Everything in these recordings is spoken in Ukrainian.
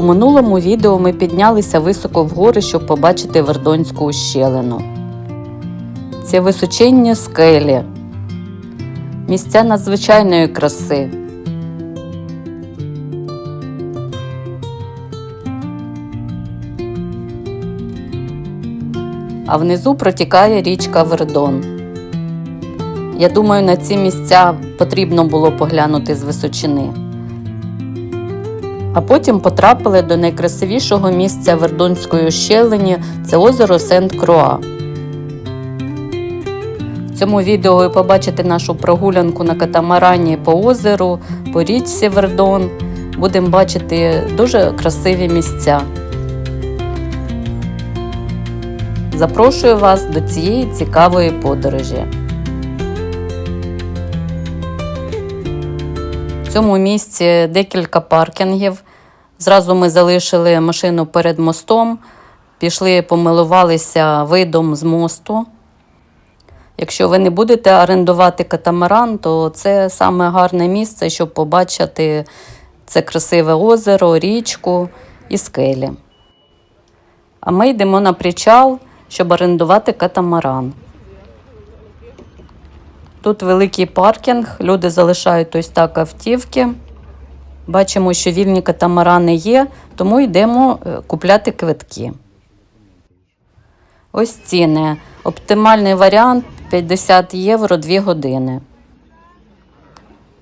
У минулому відео ми піднялися високо вгори, щоб побачити Вердонську ущелину. Це височенні скелі, місця надзвичайної краси. А внизу протікає річка Вердон. Я думаю, на ці місця потрібно було поглянути з височини. А потім потрапили до найкрасивішого місця Вердонської ущелині це озеро Сент-Круа. В цьому відео ви побачите нашу прогулянку на катамарані по озеру, по річці Вердон. Будемо бачити дуже красиві місця. Запрошую вас до цієї цікавої подорожі. В цьому місці декілька паркінгів. Зразу ми залишили машину перед мостом, пішли, помилувалися видом з мосту. Якщо ви не будете орендувати катамаран, то це саме гарне місце, щоб побачити це красиве озеро, річку і скелі. А ми йдемо на причал, щоб орендувати катамаран. Тут великий паркінг, люди залишають ось так автівки. Бачимо, що вільні катамарани є, тому йдемо е, купляти квитки. Ось ціни. Оптимальний варіант 50 євро 2 години.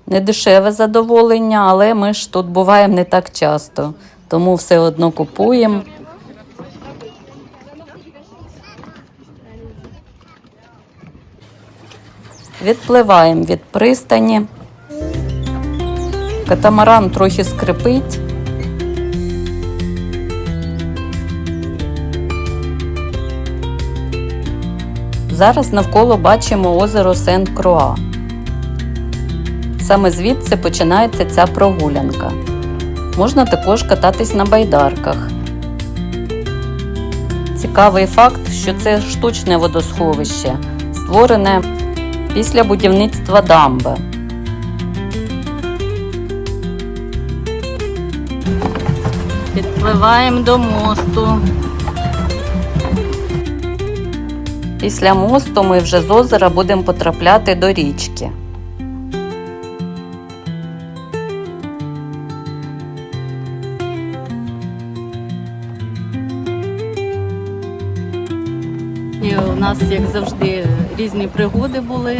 Недешеве задоволення, але ми ж тут буваємо не так часто, тому все одно купуємо. Відпливаємо від пристані. Катамаран трохи скрипить. Зараз навколо бачимо озеро Сент-Круа. Саме звідси починається ця прогулянка. Можна також кататись на байдарках. Цікавий факт, що це штучне водосховище, створене після будівництва дамби. Підпливаємо до мосту. Після мосту ми вже з озера будемо потрапляти до річки. Як завжди, різні пригоди були.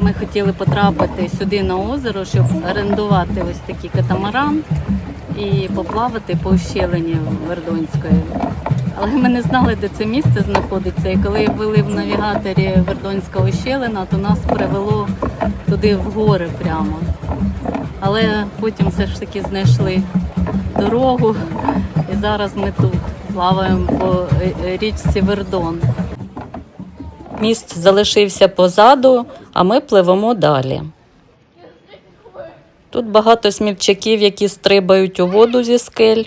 Ми хотіли потрапити сюди на озеро, щоб орендувати ось такий катамаран і поплавати по ущелині Вердонської. Але ми не знали, де це місце знаходиться. І коли ввели в навігаторі Вердонська ущелина, то нас привело туди в гори прямо. Але потім все ж таки знайшли дорогу, і зараз ми тут плаваємо по е, річці Вердон. Міст залишився позаду, а ми пливемо далі. Тут багато смільчаків, які стрибають у воду зі скель.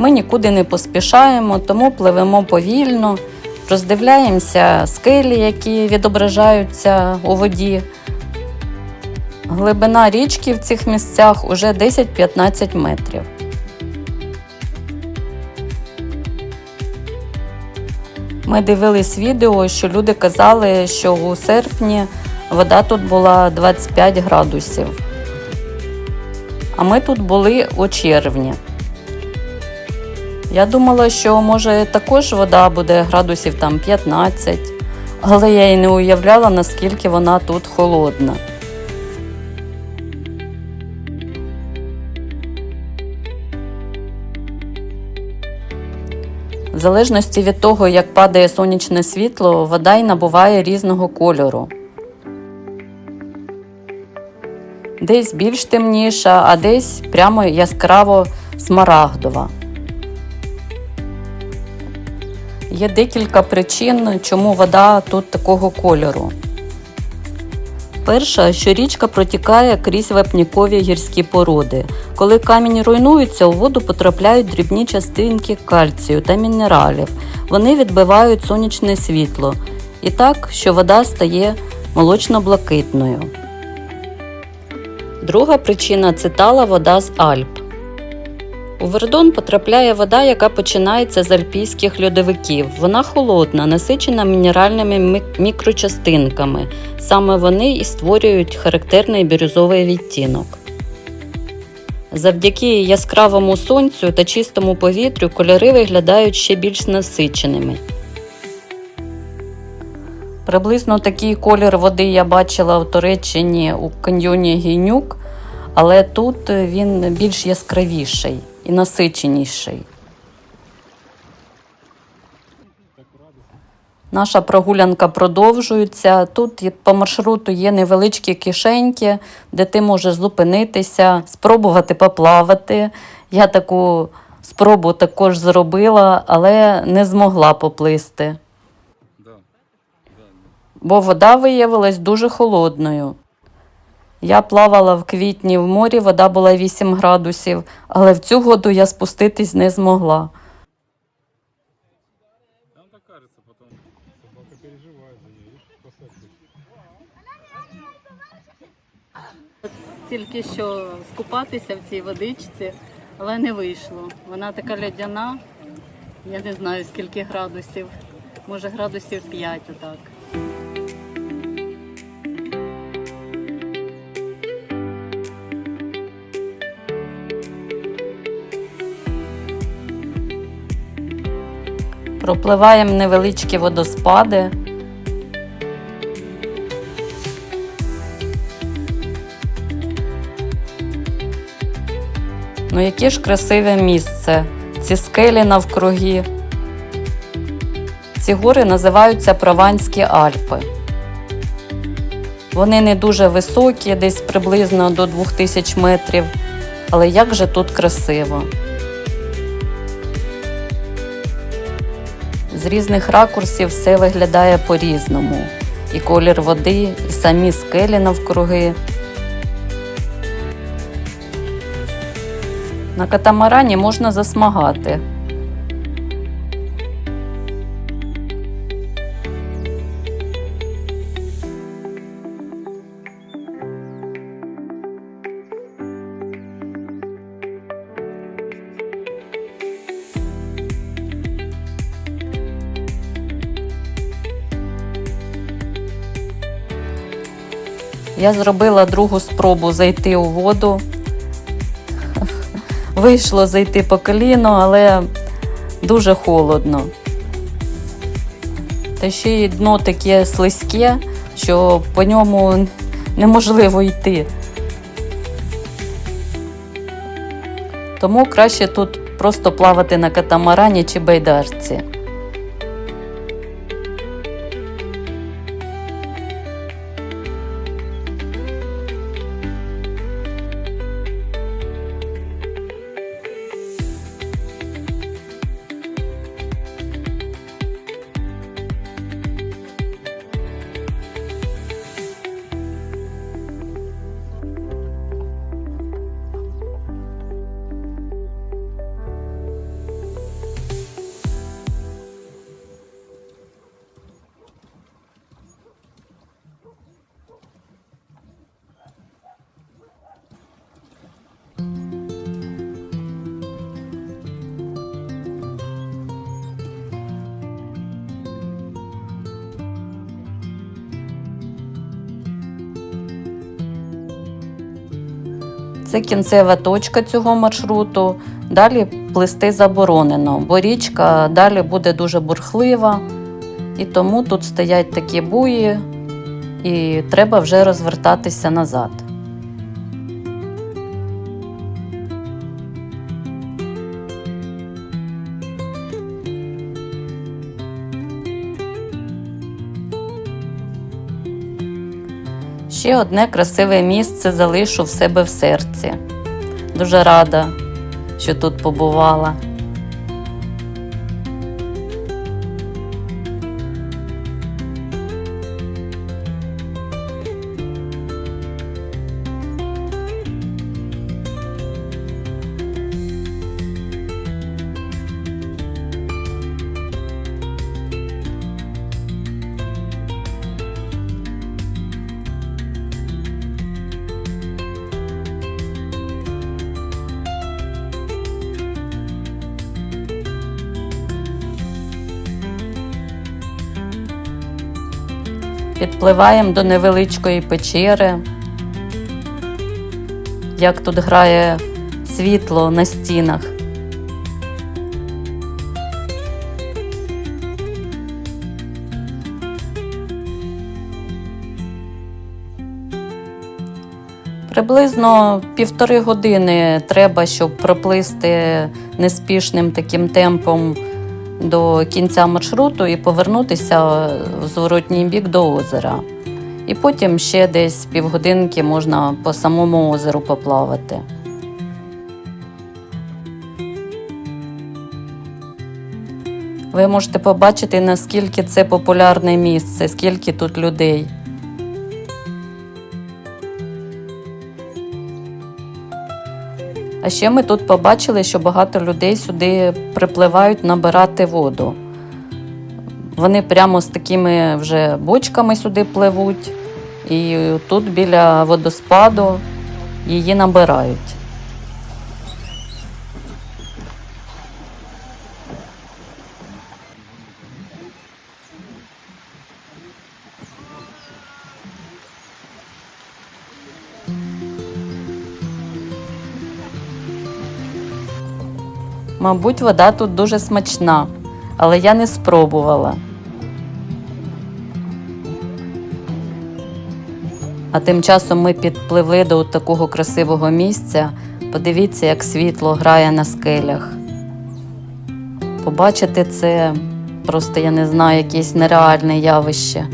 Ми нікуди не поспішаємо, тому пливемо повільно, роздивляємося скелі, які відображаються у воді. Глибина річки в цих місцях уже 10-15 метрів. Ми дивились відео, що люди казали, що у серпні вода тут була 25 градусів. А ми тут були у червні. Я думала, що може також вода буде градусів там 15, але я і не уявляла, наскільки вона тут холодна. В залежності від того, як падає сонячне світло, вода й набуває різного кольору. Десь більш темніша, а десь прямо яскраво смарагдова. Є декілька причин, чому вода тут такого кольору. Перша, що річка протікає крізь вапнікові гірські породи. Коли камінь руйнується, у воду потрапляють дрібні частинки кальцію та мінералів. Вони відбивають сонячне світло. І так, що вода стає молочно-блакитною. Друга причина це тала вода з Альп. У Вердон потрапляє вода, яка починається з альпійських льодовиків. Вона холодна, насичена мінеральними мікрочастинками. Саме вони і створюють характерний бірюзовий відтінок. Завдяки яскравому сонцю та чистому повітрю кольори виглядають ще більш насиченими. Приблизно такий колір води я бачила в Туреччині у каньйоні Гінюк, але тут він більш яскравіший і насиченіший. Наша прогулянка продовжується. Тут по маршруту є невеличкі кишеньки, де ти можеш зупинитися, спробувати поплавати. Я таку спробу також зробила, але не змогла поплисти, бо вода виявилась дуже холодною. Я плавала в квітні в морі, вода була 8 градусів, але в цю воду я спуститись не змогла. Тільки що скупатися в цій водичці, але не вийшло. Вона така лядяна, я не знаю скільки градусів, може градусів 5 отак. Пропливаємо невеличкі водоспади. Ну, яке ж красиве місце. Ці скелі навкруги. Ці гори називаються Прованські Альпи. Вони не дуже високі, десь приблизно до 2000 метрів. Але як же тут красиво. З різних ракурсів все виглядає по-різному. І колір води, і самі скелі навкруги. На катамарані можна засмагати. Я зробила другу спробу зайти у воду. Вийшло зайти по коліно, але дуже холодно. Та ще й дно таке слизьке, що по ньому неможливо йти. Тому краще тут просто плавати на катамарані чи байдарці. Це кінцева точка цього маршруту. Далі плисти заборонено, бо річка далі буде дуже бурхлива, і тому тут стоять такі буї, і треба вже розвертатися назад. Ще одне красиве місце залишу в себе в серці. Дуже рада, що тут побувала. Підпливаємо до невеличкої печери. Як тут грає світло на стінах. Приблизно півтори години треба, щоб проплисти неспішним таким темпом до кінця маршруту і повернутися в зворотній бік до озера. І потім ще десь півгодинки можна по самому озеру поплавати. Ви можете побачити, наскільки це популярне місце, скільки тут людей. А ще ми тут побачили, що багато людей сюди припливають набирати воду. Вони прямо з такими вже бочками сюди пливуть, і тут біля водоспаду її набирають. Мабуть, вода тут дуже смачна, але я не спробувала. А тим часом ми підпливли до такого красивого місця. Подивіться, як світло грає на скелях. Побачити це просто, я не знаю, якесь нереальне явище.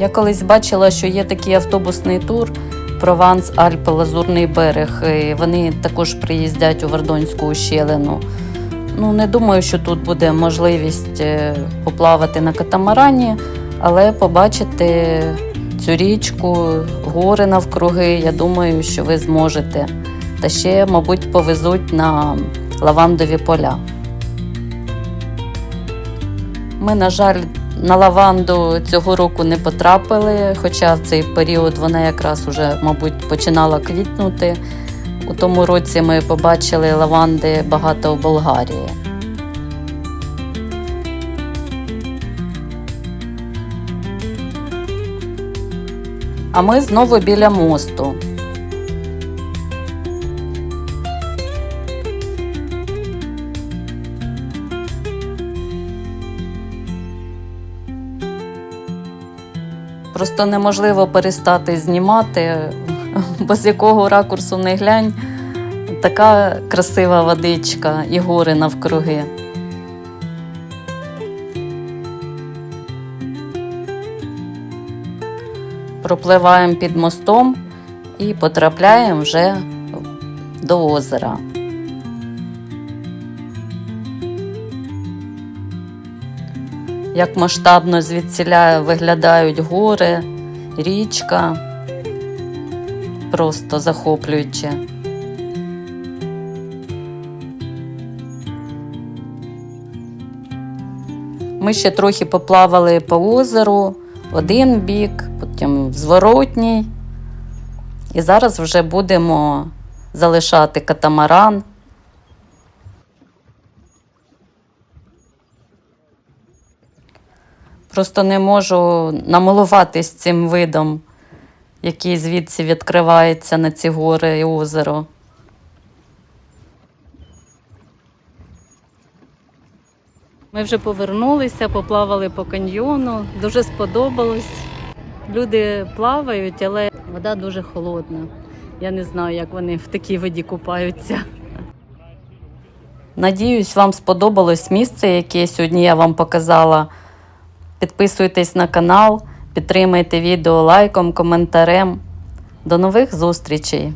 Я колись бачила, що є такий автобусний тур Прованс Альпи Лазурний берег. І вони також приїздять у Вердонську ущелину. Ну, не думаю, що тут буде можливість е, поплавати на катамарані, але побачити цю річку, гори навкруги, я думаю, що ви зможете. Та ще, мабуть, повезуть на лавандові поля. Ми, на жаль, на лаванду цього року не потрапили, хоча в цей період вона якраз уже, мабуть, починала квітнути. У тому році ми побачили лаванди багато в Болгарії. А ми знову біля мосту. Просто неможливо перестати знімати, бо з якого ракурсу не глянь, така красива водичка і гори навкруги. Пропливаємо під мостом і потрапляємо вже до озера. Як масштабно звідсіля виглядають гори, річка. Просто захоплююче. Ми ще трохи поплавали по озеру, один бік, потім зворотній. І зараз вже будемо залишати катамаран. Просто не можу намилуватись цим видом, який звідси відкривається на ці гори і озеро. Ми вже повернулися, поплавали по каньйону. Дуже сподобалось. Люди плавають, але вода дуже холодна. Я не знаю, як вони в такій воді купаються. Надіюсь, вам сподобалось місце, яке сьогодні я вам показала. Підписуйтесь на канал, підтримайте відео лайком, коментарем. До нових зустрічей!